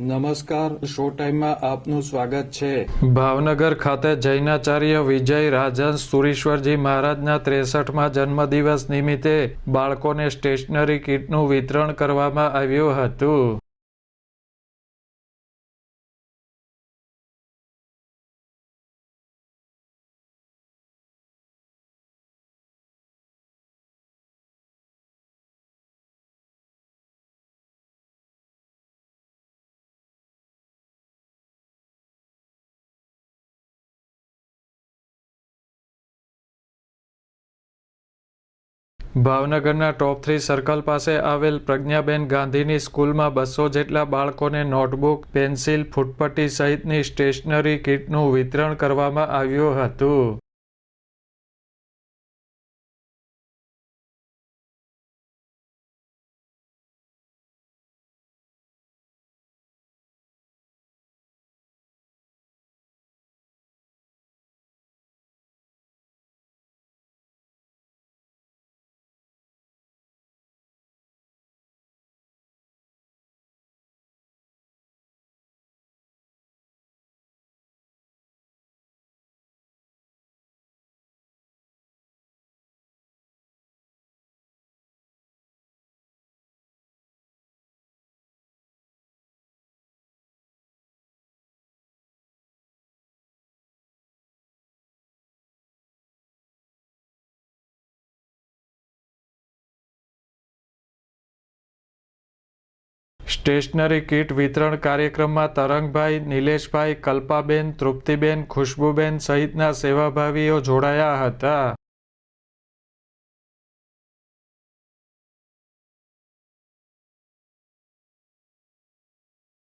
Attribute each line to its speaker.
Speaker 1: નમસ્કાર, શો ટાઈમમાં આપનું સ્વાગત છે.
Speaker 2: ભાવનગર ખાતે જૈનાચાર્ય વિજય રાજન સુરેશ્વરજી મહારાજના ત્રેસઠમાં જન્મદિવસ નિમિત્તે બાળકોને સ્ટેશનરી કીટનું વિતરણ કરવામાં આવ્યું હતું. ભાવનગરના ટોપ થ્રી સર્કલ પાસે આવેલ પ્રજ્ઞાબેન ગાંધીની સ્કૂલમાં બસો જેટલા બાળકોને નોટબુક, પેન્સિલ, ફૂટપટ્ટી સહિતની સ્ટેશનરી કીટનું વિતરણ કરવામાં આવ્યું હતું. સ્ટેશનરી કીટ વિતરણ કાર્યક્રમમાં તરંગભાઈ નિલેશભાઈ કલ્પાબેન તૃપ્તિબેન ખુશ્બુબેન સહિતના સેવાભાવીઓ જોડાયા હતા.